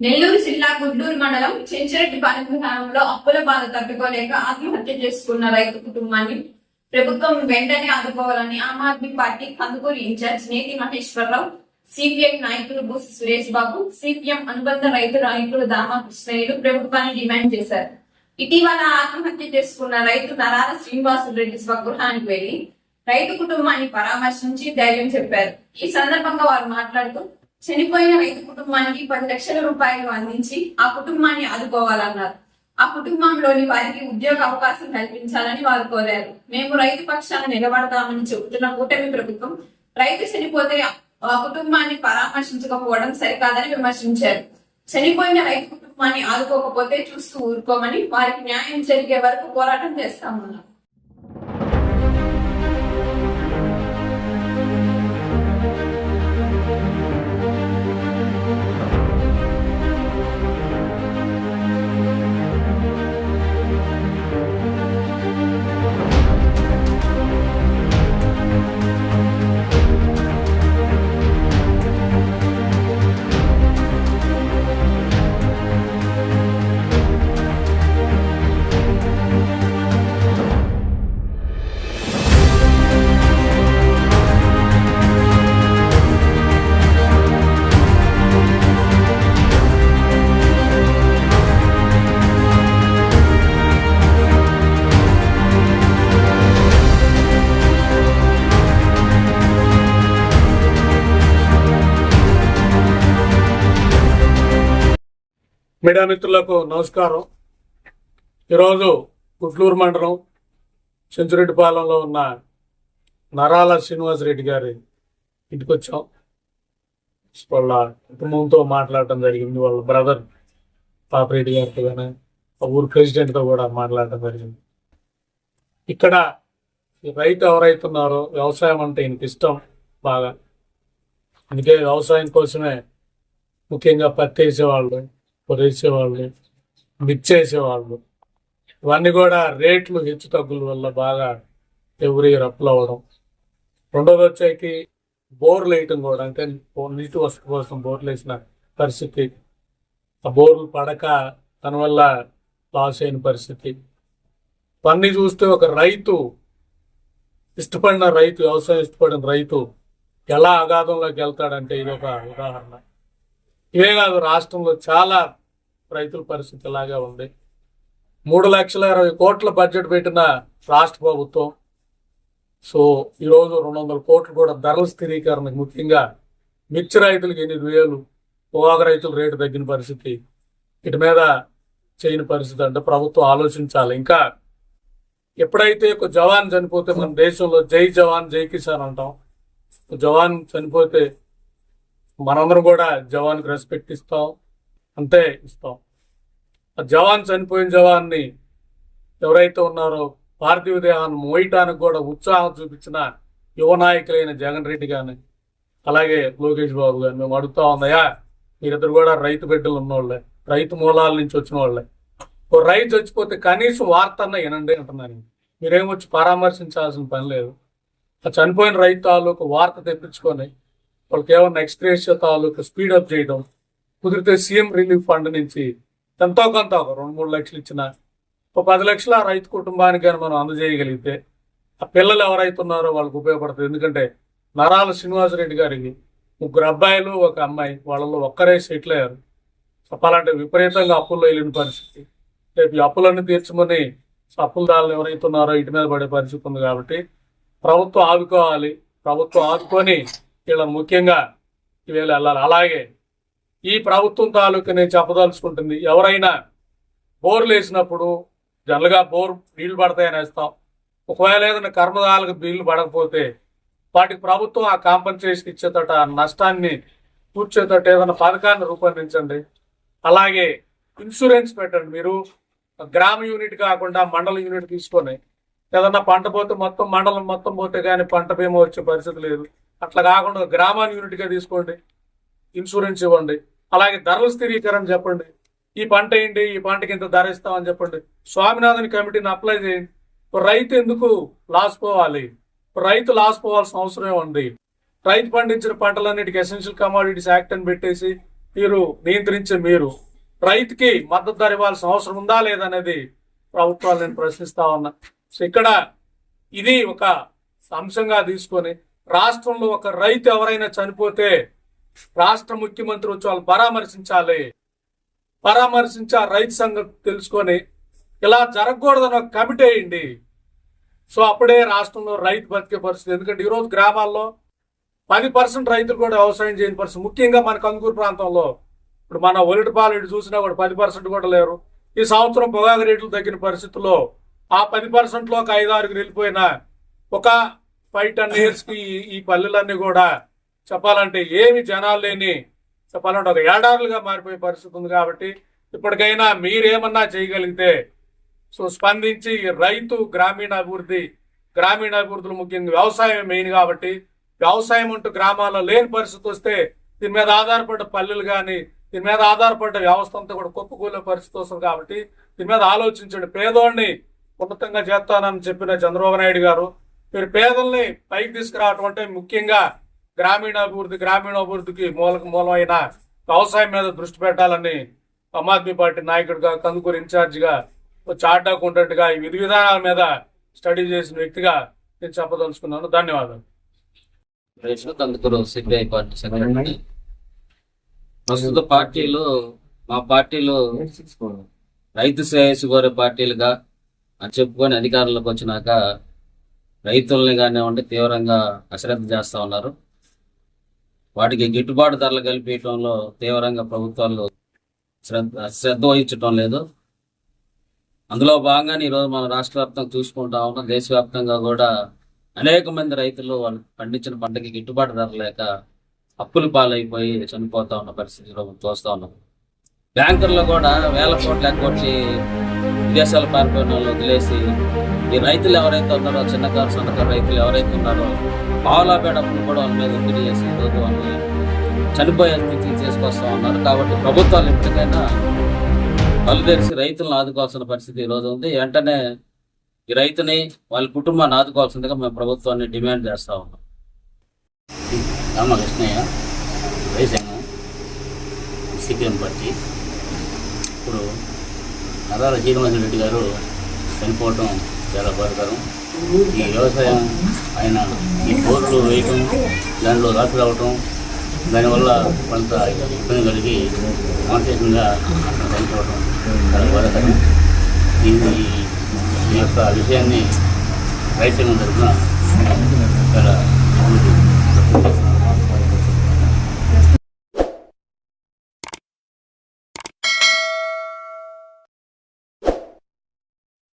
నెల్లూరు జిల్లా గుడ్లూరు మండలం చెంచిరెడ్డిపాలెం విధానంలో అప్పుల బాధ తట్టుకోలేక ఆత్మహత్య చేసుకున్న రైతు కుటుంబాన్ని ప్రభుత్వం వెంటనే ఆదుకోవాలని Aam Aadmi party Kandukur incharge Neti Maheswararao CPM నాయకులు బూసి సురేష్ బాబు సిపిఎం అనుబంధ రైతు నాయకులు దామా ప్రభుత్వాన్ని డిమాండ్ చేశారు. ఇటీవల ఆత్మహత్య చేసుకున్న రైతు నరాల శ్రీనివాసులు రెడ్డి స్వగృహానికి వెళ్ళి రైతు కుటుంబాన్ని పరామర్శించి ధైర్యం చెప్పారు. ఈ సందర్భంగా వారు మాట్లాడుతూ చనిపోయిన రైతు కుటుంబానికి పది లక్షల రూపాయలు అందించి ఆ కుటుంబాన్ని ఆదుకోవాలన్నారు. ఆ కుటుంబంలోని వారికి ఉద్యోగ అవకాశం కల్పించాలని వారు కోరారు. మేము రైతు పక్షాన నిలబడతామని చెబుతున్న కూటమి ప్రభుత్వం రైతు చనిపోతే ఆ కుటుంబాన్ని పరామర్శించకపోవడం సరికాదని విమర్శించారు. చనిపోయిన రైతు కుటుంబాన్ని ఆదుకోకపోతే చూస్తూ ఊరుకోమని వారికి న్యాయం జరిగే వరకు పోరాటం చేస్తామన్నారు. మీడియా మిత్రులకు నమస్కారం. ఈరోజు గుట్లూరు మండలం చెంచురెడ్డిపాలెంలో ఉన్న నరాల శ్రీనివాసరెడ్డి గారి ఇంటికి వచ్చాం వాళ్ళ కుటుంబంతో మాట్లాడటం జరిగింది. వాళ్ళ బ్రదర్ పాపిరెడ్డి గారితో కానీ ఆ ఊరు ప్రెసిడెంట్తో కూడా మాట్లాడటం జరిగింది. ఇక్కడ రైతు ఎవరైతే ఉన్నారో వ్యవసాయం అంటే ఈయనకి ఇష్టం బాగా. అందుకే వ్యవసాయం కోసమే ముఖ్యంగా పత్తి వేసేవాళ్ళు. పొడి వేసేవాళ్ళు మిర్చి ఇవన్నీ కూడా రేట్లు హెచ్చు తగ్గుల వల్ల బాగా ఎవరి రప్పులు అవ్వడం. రెండోది వచ్చేకి బోర్లు వేయటం కూడా అంటే నీటి వసతి కోసం బోర్లు వేసిన పరిస్థితి. ఆ బోర్లు పడక దానివల్ల లాస్ అయిన పరిస్థితి. ఇవన్నీ చూస్తే ఒక రైతు ఇష్టపడిన రైతు వ్యవసాయం ఇష్టపడిన రైతు ఎలా అగాధంలోకి వెళ్తాడంటే ఇది ఒక ఉదాహరణ. ఇవే కాదు రాష్ట్రంలో చాలా రైతుల పరిస్థితి ఇలాగా ఉంది. మూడు లక్షల ఇరవై కోట్ల బడ్జెట్ పెట్టిన రాష్ట్ర ప్రభుత్వం సో ఈరోజు రెండు వందల కోట్లు కూడా ధరల స్థిరీకరణకు ముఖ్యంగా మిర్చి రైతులకు ఎనిమిది వేలు పొగాకు రైతులు రేటు తగ్గిన పరిస్థితి వీటి మీద చేయని పరిస్థితి అంటే ప్రభుత్వం ఆలోచించాలి. ఇంకా ఎప్పుడైతే ఒక జవాన్ చనిపోతే మన దేశంలో జై జవాన్ జై కిసాన్ అంటాం. జవాన్ చనిపోతే మనందరం కూడా జవాన్కి రెస్పెక్ట్ ఇస్తాం. అంతే ఇస్తాం. ఆ జవాన్ చనిపోయిన జవాన్ని ఎవరైతే ఉన్నారో పార్థివ దేహాన్ని మోయటానికి కూడా ఉత్సాహం చూపించిన యువ నాయకులైన జగన్ రెడ్డి గాని అలాగే లోకేష్ బాబు గారు మేము అడుగుతా ఉన్నాయా మీరిద్దరు కూడా రైతు బిడ్డలు ఉన్నోళ్ళే రైతు మూలాల నుంచి వచ్చిన వాళ్ళే. ఓ రైతు చచ్చిపోతే కనీసం వార్త అన్న వినండి అంటున్నాను మీరేమొచ్చి పరామర్శించాల్సిన పని లేదు. ఆ చనిపోయిన రైతు తాలూకు వార్త తెప్పించుకొని వాళ్ళకి ఏమన్నా ఎక్స్ప్రెస్ తాలూకు స్పీడప్ చేయడం కుదిరితే సీఎం రిలీఫ్ ఫండ్ నుంచి ఎంతో కొంత ఒక రెండు మూడు లక్షలు ఇచ్చిన ఒక పది లక్షలు ఆ రైతు కుటుంబానికి కానీ మనం అందజేయగలిగితే ఆ పిల్లలు ఎవరైతే ఉన్నారో వాళ్ళకి ఉపయోగపడుతుంది. ఎందుకంటే నరాల శ్రీనివాసరెడ్డి గారికి ముగ్గురు అబ్బాయిలు ఒక అమ్మాయి వాళ్ళలో ఒక్కరే సెటిల్ అయ్యారు. చెప్పాలంటే విపరీతంగా అప్పుల్లో వెళ్ళిన పరిస్థితి. రేపు ఈ అప్పులన్నీ తీర్చమని అప్పులదారులు ఎవరైతున్నారో ఎవరైతే ఉన్నారో ఇటు మీద పడే పరిస్థితి ఉంది కాబట్టి ప్రభుత్వం ఆదుకోవాలి. ప్రభుత్వం ఆదుకొని వీళ్ళని ముఖ్యంగా వీళ్ళు వెళ్ళాలి అలాగే ఈ ప్రభుత్వం తాలూకు నేను చెప్పదలుచుకుంటుంది ఎవరైనా బోర్లు వేసినప్పుడు జనరల్గా బోర్ నీళ్ళు పడతాయని వేస్తాం. ఒకవేళ ఏదైనా కర్మదాలకు బిల్లు పడకపోతే వాటికి ప్రభుత్వం ఆ కాంపన్సేషన్ ఇచ్చేతట ఆ నష్టాన్ని కూర్చేతట ఏదైనా పథకాన్ని రూపొందించండి. అలాగే ఇన్సూరెన్స్ పెట్టండి మీరు. గ్రామ యూనిట్ కాకుండా మండల యూనిట్ తీసుకొని ఏదన్నా పంట పోతే మొత్తం మండలం మొత్తం పోతే కానీ పంట బీమా వచ్చే పరిస్థితి లేదు. అట్లా కాకుండా గ్రామాన్ని యూనిట్గా తీసుకోండి. ఇన్సూరెన్స్ ఇవ్వండి. అలాగే ధరల స్థిరీకరణ చెప్పండి. ఈ పంట ఏంటి? ఈ పంటకి ఇంత ధర ఇస్తామని చెప్పండి. స్వామినాథన్ కమిటీని అప్లై చేయండి. రైతు ఎందుకు లాస్ పోవాలి? రైతు లాస్ పోవాల్సిన అవసరం ఉంది రైతు పండించిన పంటలన్నిటికి ఎసెన్షియల్ కమాడిటీస్ యాక్ట్ అని పెట్టేసి మీరు నియంత్రించే మీరు రైతుకి మద్దతు ధర ఇవ్వాల్సిన అవసరం ఉందా లేదనేది ప్రభుత్వాలు నేను ప్రశ్నిస్తా ఉన్నా. సో ఇక్కడ ఇది ఒక అంశంగా తీసుకొని రాష్ట్రంలో ఒక రైతు ఎవరైనా చనిపోతే రాష్ట్ర ముఖ్యమంత్రి వచ్చి వాళ్ళు పరామర్శించాలి. పరామర్శించి ఆ రైతు సంఘం తెలుసుకొని ఇలా జరగకూడదని ఒక కమిటీ వేయండి. సో అప్పుడే రాష్ట్రంలో రైతు బతికే పరిస్థితి. ఎందుకంటే ఈరోజు గ్రామాల్లో పది పర్సెంట్ రైతులు కూడా వ్యవసాయం చేయని పరిస్థితి. ముఖ్యంగా మన కందుకూరు ప్రాంతంలో. ఇప్పుడు మన ఒలిటిపాలు ఇటు చూసినా కూడా పది పర్సెంట్ కూడా లేరు. ఈ సంవత్సరం పొగాకు రేట్లు తగ్గిన పరిస్థితుల్లో ఆ పది పర్సెంట్లో ఒక ఐదు ఆరుగురు వెళ్ళిపోయిన ఒక ఫైవ్ టెన్ ఇయర్స్కి ఈ పల్లెలన్నీ కూడా చెప్పాలంటే ఏమి జనాలు లేని చెప్పాలంటే ఒక ఏడారులుగా మారిపోయే పరిస్థితి ఉంది కాబట్టి ఇప్పటికైనా మీరేమన్నా చేయగలిగితే సో స్పందించి రైతు గ్రామీణ అభివృద్ధి గ్రామీణ అభివృద్ధిలో ముఖ్యంగా వ్యవసాయం మెయిన్ కాబట్టి వ్యవసాయం అంటూ గ్రామాల్లో లేని పరిస్థితి వస్తే దీని మీద ఆధారపడ్డ పల్లెలు కానీ దీని మీద ఆధారపడ్డ వ్యవస్థ అంతా కూడా కుప్పకూలే పరిస్థితి వస్తుంది కాబట్టి దీని మీద ఆలోచించండి. పేదోడిని ఉన్నతంగా చేస్తానని చెప్పిన చంద్రబాబు నాయుడు గారు మీరు పేదల్ని పైకి తీసుకురావటం అంటే ముఖ్యంగా గ్రామీణ అభివృద్ధి మూల మూలక మూలమైన వ్యవసాయం మీద దృష్టి పెట్టాలని ఆమ్ ఆద్మీ పార్టీ నాయకుడిగా కందుకూరు ఇన్ఛార్జిగా చార్ట్ అకౌంటెంట్గా ఈ విధి విధానాల మీద స్టడీ చేసిన వ్యక్తిగా నేను చెప్పదలుచుకున్నాను. ధన్యవాదాలు. కందుకూరు సిపిఐ పార్టీ సెక్రటరీ ప్రస్తుత పార్టీలు మా పార్టీలు రైతు శ్రేయస్సు కోరే పార్టీలుగా అని చెప్పుకొని అధికారంలోకి వచ్చినాక రైతుల్ని కానివ్వండి తీవ్రంగా అశ్రద్ధ చేస్తా ఉన్నారు. వాటికి గిట్టుబాటు ధరలు కల్పించడంలో తీవ్రంగా ప్రభుత్వాలు శ్రద్ధ శ్రద్ధ వహించడం లేదు. అందులో భాగంగానే ఈరోజు మన రాష్ట్ర వ్యాప్తంగా చూసుకుంటా ఉన్నాం. దేశవ్యాప్తంగా కూడా అనేక మంది రైతులు వాళ్ళు పండించిన పంటకి గిట్టుబాటు ధర లేక అప్పుల పాలైపోయి చనిపోతా ఉన్న పరిస్థితి చూస్తూ ఉన్నాం. బ్యాంకుల్లో కూడా వేల కోట్లు ఎగ్గొట్టి విదేశాల పారిపోయిన వాళ్ళు వదిలేసి ఈ రైతులు ఎవరైతే ఉన్నారో చిన్నకారు సన్నకారు రైతులు ఎవరైతే ఉన్నారో పావులాపేట అప్పులు కూడా వాళ్ళ మీద ఒత్తిడి చేసి ఈరోజు వాళ్ళని చనిపోయే స్థితికి తీసుకొస్తా ఉన్నారు. కాబట్టి ప్రభుత్వాలు ఇప్పటికైనా కళ్ళు రైతులను ఆదుకోవాల్సిన పరిస్థితి ఈరోజు ఉంది. వెంటనే ఈ రైతుని వాళ్ళ కుటుంబాన్ని ఆదుకోవాల్సిందిగా మేము ప్రభుత్వాన్ని డిమాండ్ చేస్తూ ఉన్నాం. రామకృష్ణయ్య వైసంగం సిపిఎం పార్టీ. ఇప్పుడు నరాల శ్రీనివాస రెడ్డి గారు చనిపోవటం చాలా బాధకరం. ఈ వ్యవసాయం ఆయన ఈ బోర్లు వేయటం దానిలో రాసి రావటం దానివల్ల కొంత ఇబ్బంది కలిగి మానసికంగా అక్కడ చనిపోవటం చాలా బాధకరం. దీన్ని ఈ యొక్క విషయాన్ని రైతాంగం తరఫున చాలా